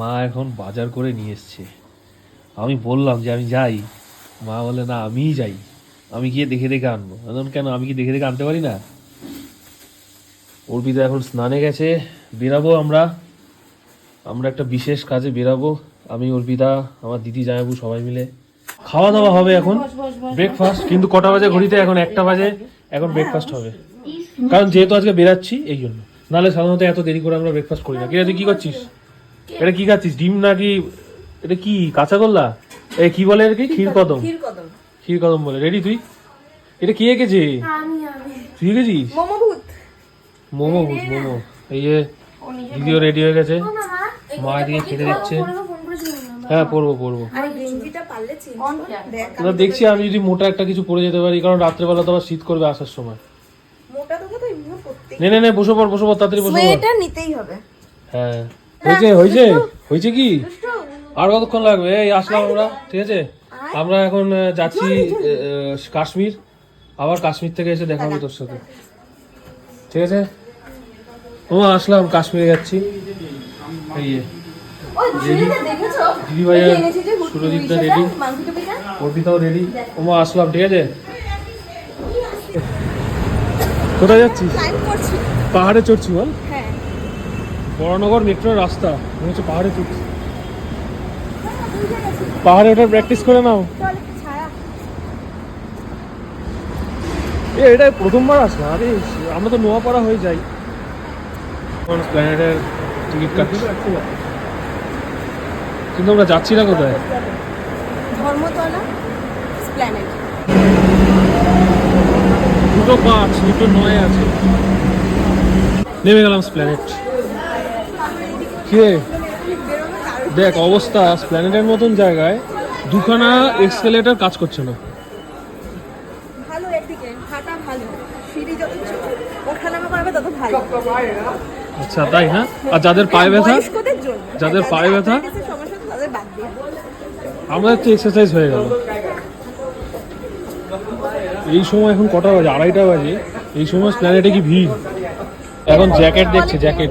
মা এখন বাজার করে নিয়ে এসছে। আমি বললাম যে আমি যাই। মা বলে না আমিই যাই। আমি গিয়ে দেখে দেখে আনব। এখন কেন? আমি কি দেখে দেখে আনতে পারি না? অর্পিতা এখন স্নানে গেছে বেরাবো আমরা। আমরা একটা বিশেষ কাজে বেরাবো। আমি অর্পিতা আমার দিদি জামাইবু সবাই মিলে। খাওয়া দাওয়া হবে এখন। ব্রেকফাস্ট কিন্তু কটা বাজে ঘড়িতে? এখন একটা বাজে। এখন ব্রেকফাস্ট হবে। কারণ যেহেতু আজকে বেরাচ্ছি এই জন্য। নাহলে সাধারণত এত দেরি করে আমরা ব্রেকফাস্ট করি না। কিরে তুই কি করছিস? এটা কি খাচ্ছিস? ডিম নাকি? এটা কি? কাঁচাগোল্লা এ কি বলে আর কি ক্ষীর কদম। ক্ষীর কদম বলে। রেডি তুই? এটা কি এঁকেছে? আমি আমি। তুই এঁকেছিস? মোমো ভূত। মোমো ভূত মোমো। এই যে দিদিও রেডি হয়ে গেছে। মা এদিকে খেতে দিচ্ছে হ্যাঁ পড়ব পড়ব আরে গেঞ্জিটা পারলে চিন দেখ না দেখছি আমি যদি মোটা একটা কিছু পরে যেতে পারি কারণ রাত্রেবেলা তো আবার শীত করবে আসার সময়। মোটা তো এমনিও নে নে নে বসে পড় বসে পড় তাড়াতাড়ি বসে পড়। নিতেই হবে। হ্যাঁ। হয়েছে হয়েছে হয়েছে কি? আর কতক্ষণ লাগবে? এই আসলাম আমরা ঠিক আছে? আমরা এখন যাচ্ছি কাশ্মীর। আবার কাশ্মীর থেকে এসে দেখা হবে তোর সাথে। ঠিক আছে? ও আসলাম কাশ্মীরে যাচ্ছি। এই দিদি হুট- সুরজিৎদা রেডি অর্পিতাও রেডি ওমা আসলাম ঠিক আছে? কোথায় যাচ্ছিস? পাহাড়ে চড়ছি বল। বড়নগর মেট্রোর রাস্তা মনে হচ্ছে পাহাড়ে চড়ছি। পাহাড়ে ওঠার প্র্যাকটিস করে নাও। এ এটা প্রথমবার আসলাম। আরে আমরা তো নোয়াপাড়া হয়ে যাই। প্ল্যানেটের টিকিট কাটছি। কিন্তু আমরা যাচ্ছি না কোথায়? ধর্মতলা দুটো পাঁচ দুটো নয় আছে। নেমে গেলাম স্প্ল্যানেট কে? দেখ অবস্থা স্প্ল্যানেটের মতন জায়গায় দুখানা এক্সকেলেটার কাজ করছে না। ভালো একদিকে হাঁটা ভালো। সিঁড়ি যত ওঠানামা করবে তত ভালো। আচ্ছা তাই না আর যাদের পায়ে ব্যথা যাদের পায়ে ব্যথা? আমাদের তো এক্সারসাইজ হয়ে গেল। এই সময় এখন কটা বাজে? আড়াইটা বাজে। এই সময় প্ল্যানেটে কি ভিড়? এখন জ্যাকেট দেখছে জ্যাকেট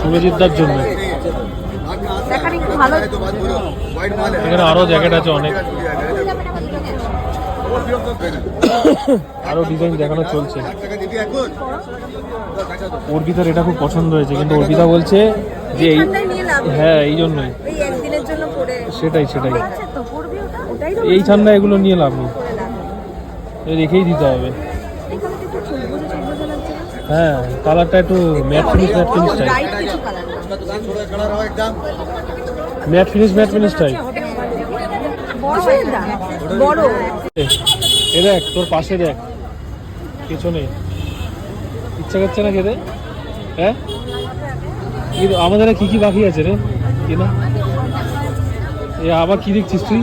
সুরজিৎদার জন্য। এখানে আরও জ্যাকেট আছে অনেক। আরও ডিজাইন দেখানো চলছে। অর্পিতার এটা খুব পছন্দ হয়েছে কিন্তু অর্পিতা বলছে যে। হ্যাঁ এই জন্যই। জন্য সেটাই সেটাই। এই ঠান্ডা এগুলো নিয়ে লাভ নেই। রেখেই দিতে হবে? হ্যাঁ কালারটা একটু matte finish matte finish type Bright কিছু colour না। ম্যাট ফিনিশ ম্যাট ফিনিশ বড় বড়। এ দেখ তোর পাশে দেখ। কিছু নেই। ইচ্ছা করছে না খেতে? হ্যাঁ? কিন্তু আমাদের কি কি বাকি আছে রে? কি না? এ আবার কি দেখছিস তুই?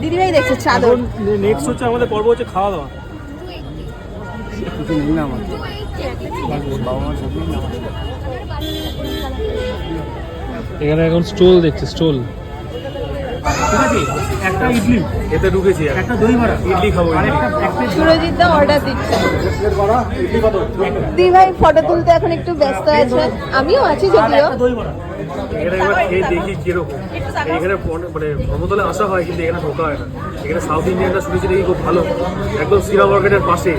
দিদিভাই দেখছে চাদর। নেক্সট হচ্ছে আমাদের পর্ব হচ্ছে খাওয়া দাওয়া। এখানে এখন স্টোল দেখছে স্টোল। একটা ইডলি। এতে ঢুকেছি একটা দই বড়া। ইডলি খাব সুরজিৎ দা অর্ডার দিচ্ছে। দিদিভাই ফটো তুলতে এখন একটু ব্যস্ত আছে। আমিও আছি যদিও। দই বড়া। এখানে একবার খেয়ে দেখি কীরকম। এখানে মানে ধর্মতলে আসা হয় কিন্তু এখানে ঢোকা হয় না। এখানে সাউথ ইন্ডিয়ানটা শুনেছি খুব ভালো। একদম সিরা মার্কেটের পাশে।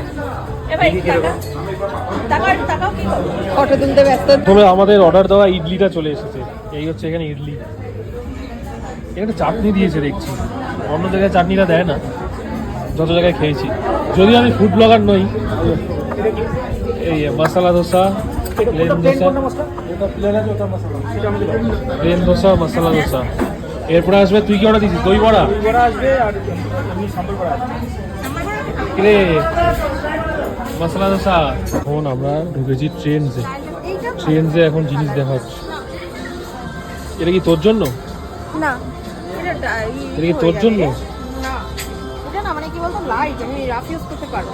ফটো তুলতে ব্যস্ত। প্রথমে আমাদের অর্ডার দেওয়া ইডলিটা চলে এসেছে। এই হচ্ছে এখানে ইডলি। এখানে চাটনি দিয়েছে দেখছি। অন্য জায়গায় চাটনিটা দেয় না। যত জায়গায় খেয়েছি। যদিও আমি ফুড ব্লগার নই এই মশলা দোসা প্লেন দোসা প্লেন দোসা মশলা? দোসা এরপরে আসবে তুই কি অর্ডার দিয়েছিস দই বড়া। কিরে? মশলা দোসা এখন আমরা ঢুকেছি ট্রেনসে ট্রেনসে এখন জিনিস দেখা হচ্ছে এটা কি তোর জন্য? না এটা কি তোর জন্য? না এটা না মানে কি বলতো লাইট আমি রাফ ইউজ করতে পারব।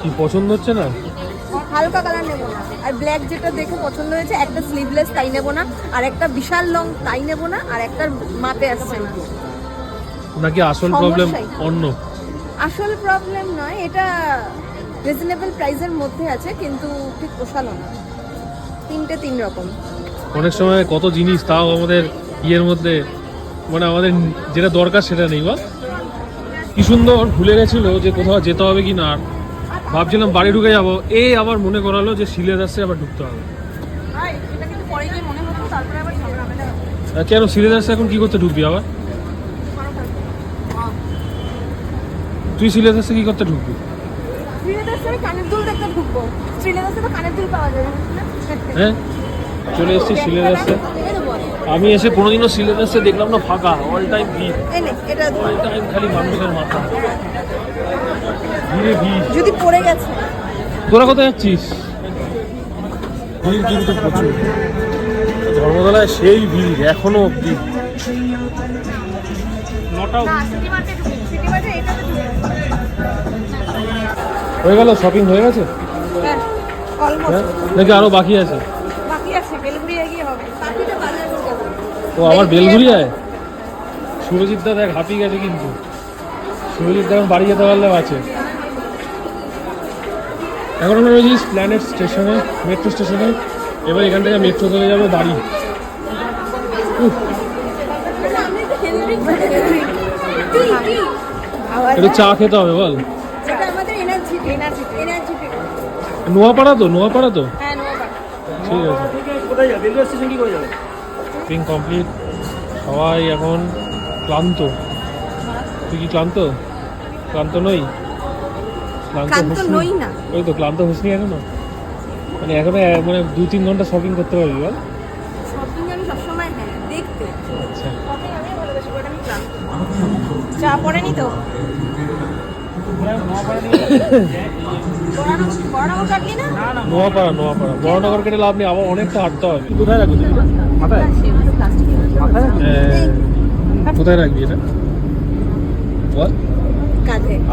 কি পছন্দ হচ্ছে না? হালকা কালার নেব না। আর ব্ল্যাক যেটা দেখে পছন্দ হয়েছে একটা স্লিভলেস তাই নেব না আর একটা বিশাল লং তাই নেব না আর একটা মাপে আসছে না। নাকি আসল প্রবলেম। অন্য? আসল প্রবলেম নয় এটা রিজনেবল প্রাইসের মধ্যে আছে কিন্তু ঠিক পোষালো না। তিনটে তিন রকম। অনেক সময় কত জিনিস তাও আমাদের ইয়ের মধ্যে মানে আমাদের যেটা দরকার সেটা নেই বা কি সুন্দর ভুলে গেছিল যে কোথাও যেতে হবে কি না ভাবছিলাম বাড়ি ঢুকে যাব এই আবার মনে করালো যে দাসে আবার ঢুকতে হবে। মনে কেন দাসে এখন কি করতে ঢুকবি আবার? তুই শিলে দাসে কি করতে ঢুকবি? শ্রীলেদার্সে আমি কানের দুল দেখতে ঢুকবো। শ্রীলেদার্সে তো কানের দুল পাওয়া যাবে হ্যাঁ? চলে এসেছি বল। আমি এসে কোনোদিনও শিলে দাসে দেখলাম না ফাঁকা অল টাইম ভিড়। অল টাইম খালি মানুষের মাথা। ভিড়ে ভিড়। যদি পড়ে গেছে। তোরা কোথায় যাচ্ছিস? ভিড় কিন্তু প্রচুর ধর্মতলায় সেই ভিড় এখনও অব্দি নটাও হয়ে গেল? শপিং হয়ে গেছে? হ্যাঁ? নাকি আরও বাকি আছে? বাকি আছে বেলগুড়ি এগিয়ে হবে। বাকিটা বাজার করতে তো আবার বেলঘুরিয়ায় সুরজিৎ দা দেখ হাঁপিয়ে গেছে কিন্তু। সুরজিৎ দা এখন বাড়ি যেতে পারলেও আছে এখন আমরা রয়েছি প্ল্যানেট স্টেশনে মেট্রো স্টেশনে এবার এখান থেকে মেট্রো চলে যাব বাড়ি। একটু চা খেতে হবে বল। নোয়াপাড়া তো নোয়াপাড়া তো? হ্যাঁ ঠিক আছে। কোথায় যাবে? রেলওয়ে স্টেশন কি করে যাবে? Shopping complete. সবাই এখন ক্লান্ত। তুই কি ক্লান্ত? ক্লান্ত নই? ক্লান্ত ক্লান্ত নই না। ওই তো ক্লান্ত হসনি এখনও? মানে এখনও মানে দু তিন ঘণ্টা শপিং করতে পারবি বল। শপিং আমি সবসময় হ্যাঁ দেখতে। আচ্ছা। শপিং আমি ভালোবাসি বাট আমি ক্লান্ত। চা পড়েনি তো? নোয়াপাড়া নোয়াপাড়া। বড়নগর কেটে লাভ নেই আবার অনেকটা হাঁটতে হবে। কোথায় রাখবি? মাথায়? মাথায় কোথায় রাখবি এটা? বল।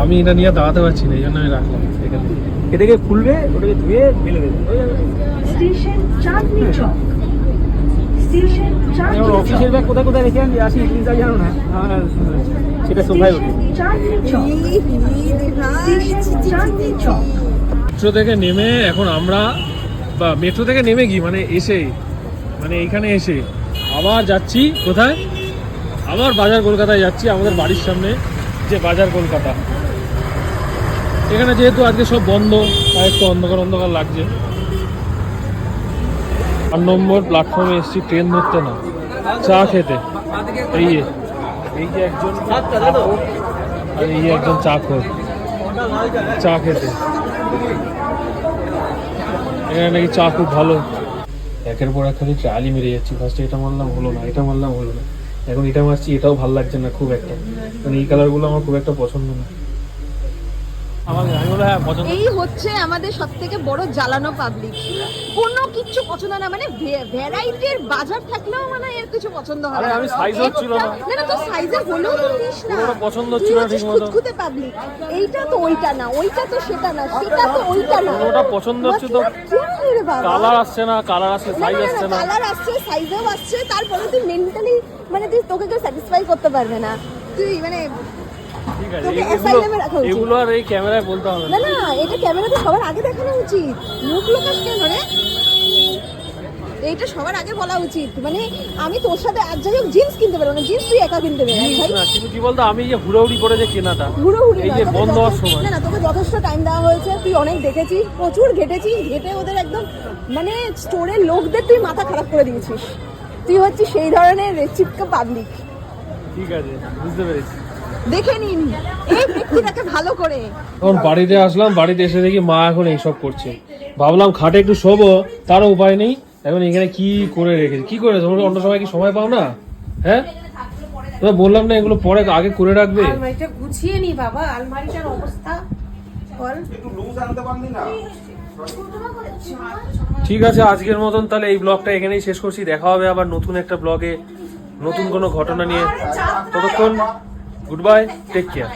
আমি এটা নিয়ে দাঁড়াতে পারছি না এই জন্য আমি রাখলাম এখানে। এটাকে খুলবে ওটাকে ধুয়ে মেলে দেবে। স্টেশন চাঁদনি চক। অফিসের ব্যাগ কোথায় কোথায় রেখে জানো সেটা মেট্রো থেকে নেমে এখন আমরা, বা মেট্রো থেকে নেমে কি? মানে এসে মানে এইখানে এসে। আবার যাচ্ছি কোথায়? আবার বাজার কলকাতায় যাচ্ছি, আমাদের বাড়ির সামনে যে বাজার কলকাতা। এখানে যেহেতু আজকে সব বন্ধ একটু অন্ধকার অন্ধকার লাগছে। চার নম্বর প্ল্যাটফর্মে এসেছি ট্রেন ধরতে না, চা খেতে। এই যে একজন আর এই একজন চা খোর, চা খেতে। এখানে নাকি চা খুব ভালো। একের পর এক খালি ট্রায়ালই মেরে যাচ্ছি। ফার্স্টে এটা মারলাম, হলো না, এটা মারলাম, হলো না। এখন এটা মারছি, এটাও ভালো লাগছে না খুব একটা। মানে এই কালারগুলো আমার খুব একটা পছন্দ না। এই হচ্ছে আমাদের সব থেকে বড় জ্বালানো পাবলিক কোনো কিছু পছন্দ না মানে ভ্যারাইটির বাজার থাকলেও মানে এর কিছু পছন্দ হবে আরে আমি size হচ্ছিল না। না না তো সাইজে হলেও তো নিস না। পুরোটা পছন্দ হচ্ছিল না হচ্ছিস ঠিক মতো। খুঁতখুঁতে পাবলিক এইটা তো ওইটা না ওইটা তো সেটা না সেটা তো ওইটা না। পুরোটা পছন্দ হচ্ছে তো। কালার আসছে না কালার আসছে সাইজ আসছে না। কালার আসছে সাইজও আসছে তারপরে তুই মেন্টালি মানে তুই তোকে কেউ স্যাটিসফাই করতে পারবে না। তুই মানে ঠিক আছে তোকে এগুলো রাখা উচিত। এগুলো আর এই ক্যামেরায় বলতে হবে না। না এটা ক্যামেরাতে সবার আগে দেখানো উচিত। মুখ লোকাস কেন রে? এইটা সবার আগে বলা উচিত। মানে আমি তোর সাথে আজ যাই হোক জিন্স কিনতে পারব না জিন্স তুই একা কিনতে পারবি ভাই। কিন্তু কি বলতো আমি যে হুড়াহুড়ি করে যে কেনাটা ঘুরো এই যে বন্ধ হওয়ার সময়। না না তোকে যথেষ্ট টাইম দেওয়া হয়েছে তুই অনেক দেখেছিস প্রচুর ঘেটেছিস ঘেটে ওদের একদম মানে স্টোরের লোকদের তুই মাথা খারাপ করে দিয়েছিস। তুই হচ্ছিস সেই ধরনের চিপকা পাবলিক। ঠিক আছে বুঝতে পেরেছি। দেখে নিন। এই ব্যক্তিটাকে ভালো করে। এখন বাড়িতে আসলাম বাড়িতে এসে দেখি মা এখন এইসব করছে। ভাবলাম খাটে একটু শোবো তারও উপায় নেই। এখন এখানে কি করে রেখেছে? কি করে? তোমরা অন্য সময় কি সময় পাও না? হ্যাঁ? তোমরা বললাম না এগুলো পরে আগে করে রাখবে। আলমারিটা গুছিয়ে নি বাবা আলমারিটার অবস্থা বল। ঠিক আছে আজকের মতন তাহলে এই ব্লগটা এখানেই শেষ করছি। দেখা হবে আবার নতুন একটা ব্লগে নতুন কোনো ঘটনা নিয়ে। ততক্ষণ গুড বাই টেক কেয়ার